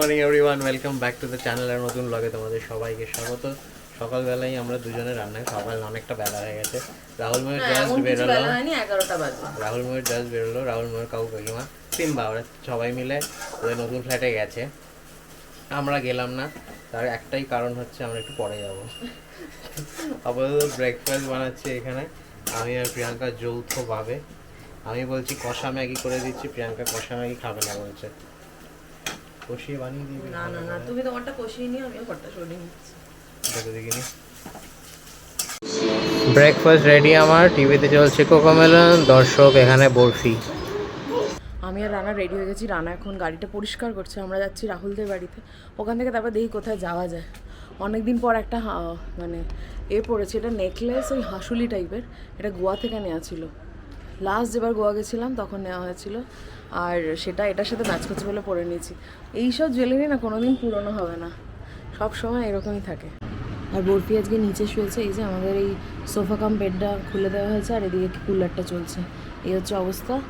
Everyone welcome back to the channel আর নতুন ব্লগে তোমাদের সবাইকে স্বাগত। সকালবেলায় আমরা দুজনে রান্নায় সকাল অনেকটা বেলা হয়ে গেছে। রাহুল ময়ের জাস্ট বেরোলো। রাহুল ময়ের জাস্ট বেরোলো। রাহুল ময়ের কাকু কাকিমা সিম্বা ওরা সবাই মিলে ওদের নতুন ফ্ল্যাটে গেছে। আমরা গেলাম না। তার একটাই কারণ হচ্ছে আমরা একটু পরে যাব। আপাতত ব্রেকফাস্ট বানাচ্ছি এখানে। আমি আর প্রিয়াঙ্কা যৌথভাবে। আমি বলছি কষা ম্যাগি করে দিচ্ছি। প্রিয়াঙ্কা কষা ম্যাগি খাবে না বলছে। কষিয়ে বানিয়ে দিবি। না না না তুমি তো তোমারটা কষিয়ে নিও আমিও ঘরটা সরিয়ে নিচ্ছি। দেখো দেখিনি ব্রেকফাস্ট রেডি আমার টিভিতে চলছে কোকোমেলন দর্শক এখানে বরফি। আমি আর রানা রেডি হয়ে গেছি রানা এখন গাড়িটা পরিষ্কার করছে আমরা যাচ্ছি রাহুলদের বাড়িতে। ওখান থেকে তারপর দেখি কোথায় যাওয়া যায়। অনেক দিন পর একটা হা- মানে এ পড়েছে এটা নেকলেস ওই হাঁসুলি টাইপের এটা গোয়া থেকে নেওয়া ছিল। লাস্ট যেবার গোয়া গেছিলাম তখন নেওয়া হয়েছিল। আর সেটা এটার সাথে ম্যাচ করছে বলে পরে নিয়েছি। এইসব জুয়েলারি না কোনোদিন পুরনো হবে না। সব সময় এরকমই থাকে। আর বরফি আজকে নিচে শুয়েছে, এই যে আমাদের এই সোফা কাম বেডটা খুলে দেওয়া হয়েছে, আর এদিকে কুলারটা চলছে। এই হচ্ছে অবস্থা।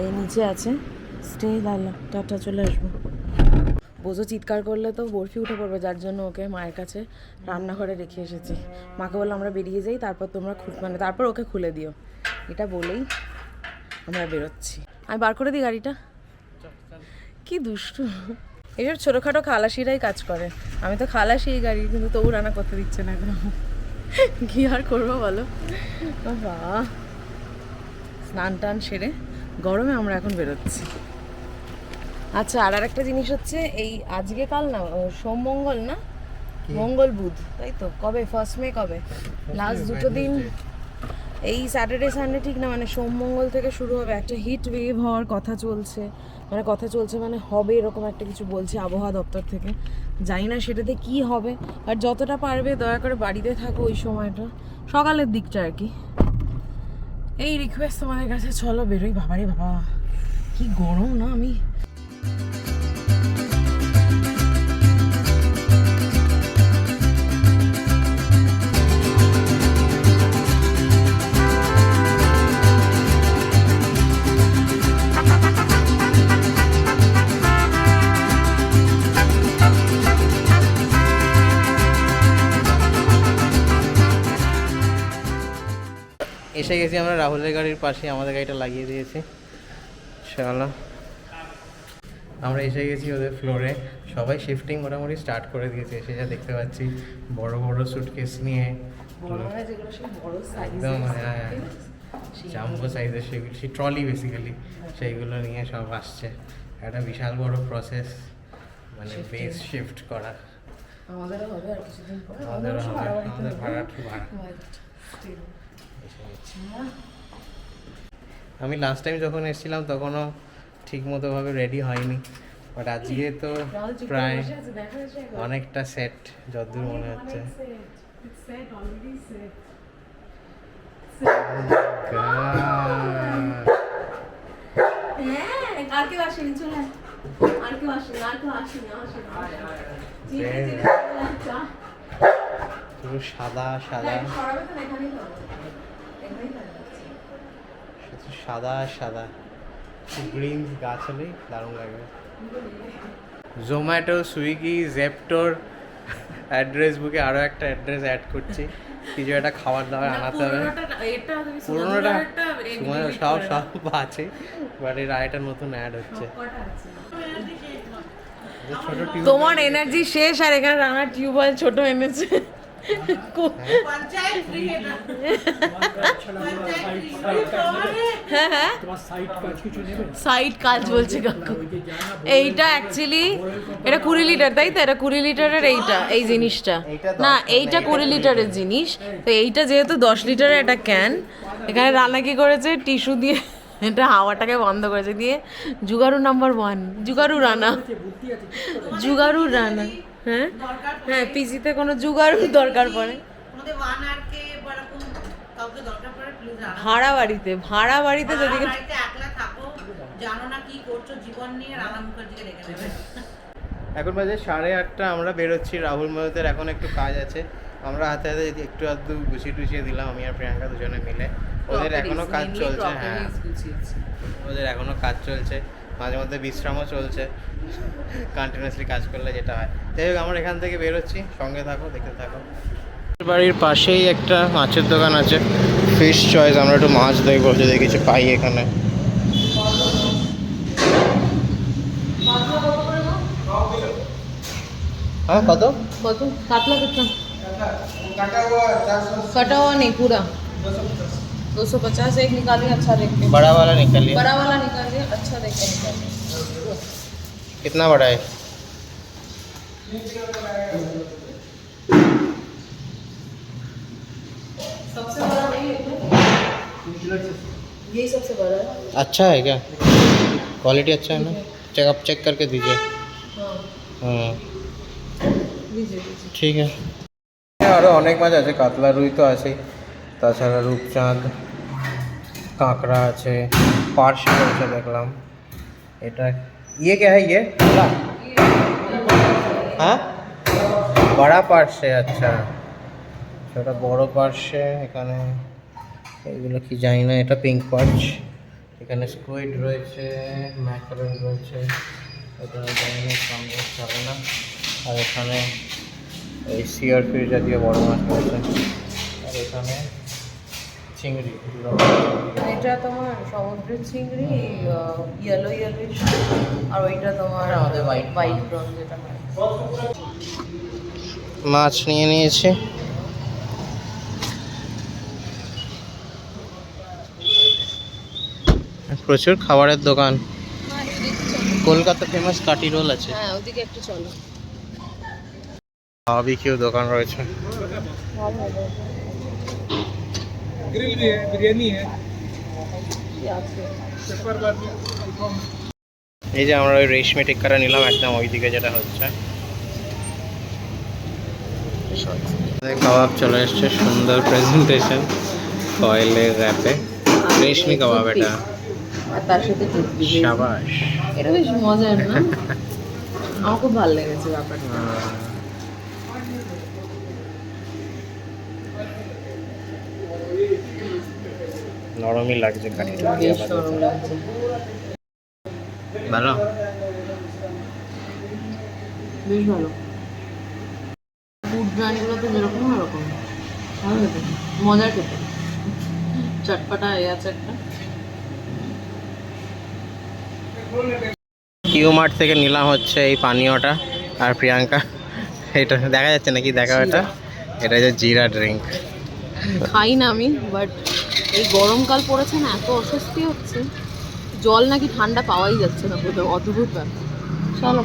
এই নিচে আছে। স্টে লালা, টাটা, চলে আসব। বোঝো চিৎকার করলে তো বরফি উঠে পড়বে, যার জন্য ওকে মায়ের কাছে রান্নাঘরে রেখে এসেছি। মাকে বললাম, আমরা বেরিয়ে যাই, তারপর তোমরা মানে তারপর ওকে খুলে দিও। এটা বলেই আমরা বেরোচ্ছি। আমি বার করে দিই গাড়িটা? কি দুষ্টু। এইসব ছোটোখাটো খালাসিরাই কাজ করে। আমি তো খালাসি এই গাড়ি কিন্তু তবু রান্না করতে দিচ্ছে না এখন। কি আর করব বলো? বাবা স্নান টান সেরে গরমে আমরা এখন বেরোচ্ছি। আচ্ছা আর একটা জিনিস হচ্ছে এই আজকে কাল না সোম মঙ্গল না? মঙ্গল বুধ তাই তো? কবে? ফার্স্ট মে কবে? লাস্ট দুটো দিন এই স্যাটারডে সানডে ঠিক না মানে সোম, মঙ্গল থেকে শুরু হবে। একটা হিট ওয়েভ হওয়ার কথা চলছে। মানে কথা চলছে মানে হবে এরকম একটা কিছু বলছে আবহাওয়া দপ্তর থেকে। জানি না সেটাতে কি হবে। আর যতটা পারবে দয়া করে বাড়িতে থাকো ওই সময়টা। সকালের দিকটা আর কি। এই রিকোয়েস্ট তোমাদের কাছে, চলো বেরোই। বাবারে বাবা, কি গরম না আমি। এসে গেছি আমরা রাহুলের গাড়ির পাশে আমাদের গাড়িটা লাগিয়ে দিয়েছি। চলো আমরা এসে গেছি ওদের ফ্লোরে সবাই শিফটিং মোটামুটি স্টার্ট করে দিয়েছে এসে যা দেখতে পাচ্ছি। বড় বড় সুটকেস নিয়ে। একদম হ্যাঁ জাম্বো সাইজের সেগুলো সেই ট্রলি বেসিক্যালি সেইগুলো নিয়ে সব আসছে। একটা বিশাল বড় প্রসেস মানে বেস শিফট করা। আমাদেরও হবে আর কিছুদিন পরে। আমাদের হবে। আমাদের ভাড়া। ভাড়া আমি লাস্ট টাইম যখন এসেছিলাম তখনও ঠিক মতোভাবে রেডি হয়নি বাট আজকে তো প্রায়। অনেকটা সেট যতদূর মনে হচ্ছে আর কেউ আসেনি, চলে আর কেউ আসেনি, আর কেউ আসেনি, আসেনি, চা। পুরো সাদা সাদা সরাবে তো এখানেই হবে। এখানেই লাইট আছে। শুধু সাদা সাদা। গ্রিন গাছ হলেই দারুণ লাগবে। জোম্যাটো সুইগি জেপটোর অ্যাড্রেস বুকে আরও একটা অ্যাড্রেস অ্যাড করছি। কিছু একটা খাবার দাবার আনাতে হবে। পুরোনোটা- সব সব আছে বাট এর আরেকটা নতুন অ্যাড হচ্ছে। তোমার এনার্জি শেষ আর এখানে রানার টিউবওয়েল ছোট এনেছে। সাইড কাজ বলছে কাকু। এইটা অ্যাকচুয়ালি এটা কুড়ি লিটার তাই তো? এটা কুড়ি লিটারের এইটা এই জিনিসটা। না এইটা কুড়ি কুড়ি লিটারের জিনিস। তো এইটা যেহেতু দশ লিটারের একটা ক্যান এখানে রান্না কি করেছে? টিস্যু দিয়ে এটা হাওয়াটাকে বন্ধ করেছে। দিয়ে জুগারু নাম্বার ওয়ান জুগারু রানা জুগারু রানা হ্যাঁ? হ্যাঁ পিজিতে কোনো জুগারু দরকার পড়ে। আমাদের ওয়ান আর কে বা এরকম কাউকে দরকার পড়ে প্লিজ ভাড়া বাড়িতে ভাড়া বাড়িতে যদি জানো না কি করছ জীবন নিয়ে রানা মুখার্জিকে ডেকে নেবে এখন বাজে সাড়ে আটটা আমরা বেরোচ্ছি রাহুল মহতের এখন একটু কাজ আছে। আমরা হাতে হাতে যদি একটু আধটু গুছিয়ে টুছিয়ে দিলাম আমি আর প্রিয়াঙ্কা দুজনে মিলে। ওদের এখনও কাজ চলছে হ্যাঁ। ওদের এখনও কাজ চলছে। মাঝে মধ্যে বিশ্রামও চলছে। কন্টিনিউসলি কাজ করলে যেটা হয়। যাই হোক আমরা এখান থেকে বেরোচ্ছি। সঙ্গে থাকো দেখতে থাকো। বাড়ির পাশেই একটা মাছের দোকান আছে। ফিশ চয়েস আমরা একটু মাছ দেখব। যদি কিছু পাই এখানে। হ্যাঁ কত? কত? কাতলা কত কাটাও নেই পুরা। दो सौ पचास एक निकालिए अच्छा देख के बड़ा वाला निकालिए बड़ा वाला निकालिए अच्छा देख के निकालिए कितना बड़ा है सबसे बड़ा नहीं है क्या? यही सबसे बड़ा है अच्छा है क्या क्वालिटी अच्छा है ना चेक आप चेक करके दीजिए हाँ हाँ लीजिए लीजिए ঠিক আছে আরও অনেক মাছ আছে কাতলা রুই তো আছেই তাছাড়া রূপচাঁদ, কাঁকড়া আছে পার্শে রয়েছে দেখলাম। এটা ইয়ে কে হ্যাঁ ইয়ে? হ্যাঁ? বড়া পার্শে আচ্ছা। সেটা বড় পার্শে, এখানে এগুলো কি জানি না, এটা পিঙ্ক পার্চ এখানে স্কুইড রয়েছে ম্যাকারন রয়েছে। এটা জানি না সঙ্গে চলে না আর এখানে এই ফিশ জাতীয় বড় মাছ রয়েছে। আর এখানে চিংড়ি। এটা তোমার সমুদ্রের চিংড়ি ইয়েলো ইয়েলো আর ওইটা তোমার আমাদের white হোয়াইট ব্রাউন যেটা মাছ নিয়ে নিয়েছি। প্রচুর খাবারের দোকান। কলকাতা ফেমাস কাটি রোল আছে। হ্যাঁ ওদিকে একটু চলো। বাবিকিউ দোকান রয়েছে। ग्रिल भी है बिरयानी है আছে पेपर बार এই যে আমরা ওই রেশমি টিক্কাটা নিলাম একদম ওইদিকে যেটা হচ্ছে আমাদের কাবাব চলে এসছে সুন্দর প্রেজেন্টেশন ফয়েলের র্যাপে রেশমি কাবাব এটা আর তার সাথে টুকরি সাবাস এটা বেশ মজার না আমার খুব ভালো লেগেছে ব্যাপারটা নরমই লাগছে লাগছে। ভালো? বেশ ভালো। ফুড ব্র্যান্ডগুলোতে যেরকম ওরকম। ভালো খেতে মজার খেতে। চটপাটা এ আছে একটা। কিউ মার্ট থেকে নিলাম হচ্ছে এই পানীয়টা আর প্রিয়াঙ্কা। এটা দেখা যাচ্ছে নাকি? দেখা এটা এটা যে জিরা ড্রিঙ্ক খাই না আমি বাট এই গরমকাল পড়েছে না এত অস্বস্তি হচ্ছে। জল নাকি ঠান্ডা পাওয়াই যাচ্ছে না কোথাও অদ্ভুত ব্যাপার। চলো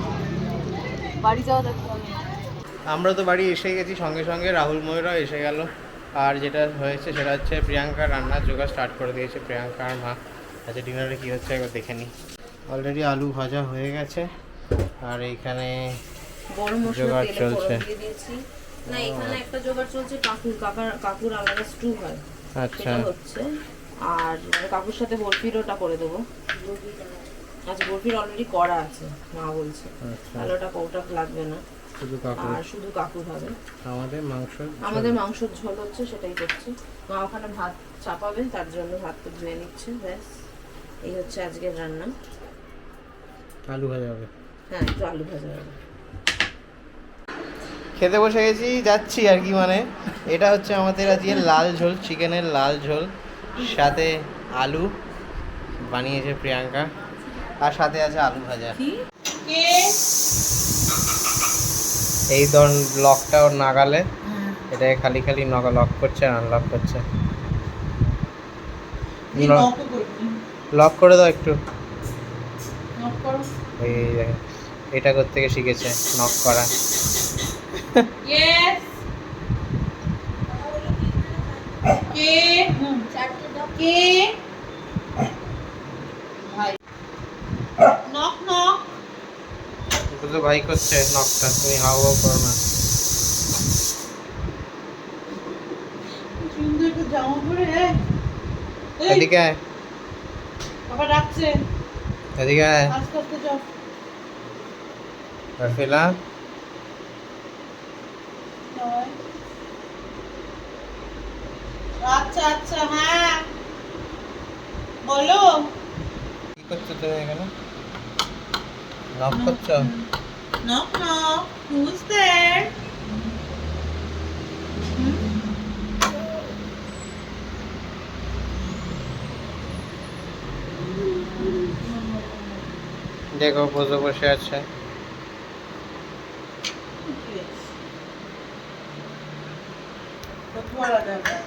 বাড়ি যাওয়া আমরা তো বাড়ি এসে গেছি সঙ্গে সঙ্গে রাহুল ময়ূরা এসে গেল। আর যেটা হয়েছে সেটা হচ্ছে প্রিয়াঙ্কা রান্নার জোগাড় স্টার্ট করে দিয়েছে প্রিয়াঙ্কা আর মা। আচ্ছা ডিনারে কী হচ্ছে একবার দেখে নিই। অলরেডি আলু ভাজা হয়ে গেছে আর এইখানে গরম জোগাড় চলছে। ফোড়ন দিয়ে দিয়েছি। না এখানে একটা জোগাড় চলছে কাকুর কাকার কাকুর আলাদা স্টু হয়। আচ্ছা। হচ্ছে আর মানে কাকুর সাথে বরফির ওটা করে দেবো। আচ্ছা বরফির অলরেডি করা আছে মা বলছে। আচ্ছা। তাহলে ওটা কৌটা লাগবে না। শুধু কাকুর। আর শুধু কাকুর হবে। আমাদের মাংস আমাদের মাংসর ঝোল হচ্ছে সেটাই করছে। মা ওখানে ভাত চাপাবে তার জন্য ভাতটা ধুয়ে নিচ্ছে ব্যাস। এই হচ্ছে আজকের রান্না। আলু ভাজা হবে। হ্যাঁ একটু আলু ভাজা হবে। খেতে বসে গেছি যাচ্ছি আর কি মানে। এটা হচ্ছে আমাদের আজকে লাল ঝোল চিকেনের লাল ঝোল সাথে আলু বানিয়েছে প্রিয়াঙ্কা আর সাথে আছে আলু ভাজা। এই ধর লকটা ওর নাগালে এটাকে খালি খালি নগা লক করছে আর আনলক করছে। লক করে দাও একটু। এই এটা করতে শিখেছে নক করা। Yes. কে কে ভাই নক নক শুধু ভাই করছে নকটা তুমি হাও হাও করো না সুন্দর একটু জামা পরে হ্যাঁ এই, এদিকে আয়, বাবা ডাকছে এদিকে আয়। আস্তে আস্তে যাও রাফিলা আচ্ছা আচ্ছা হ্যাঁ। বলো। কি করছ তুমি এখানে? নক করছ? Knock knock. Who's there? দেখো বসে বসে আছে। ફુવારા દેતા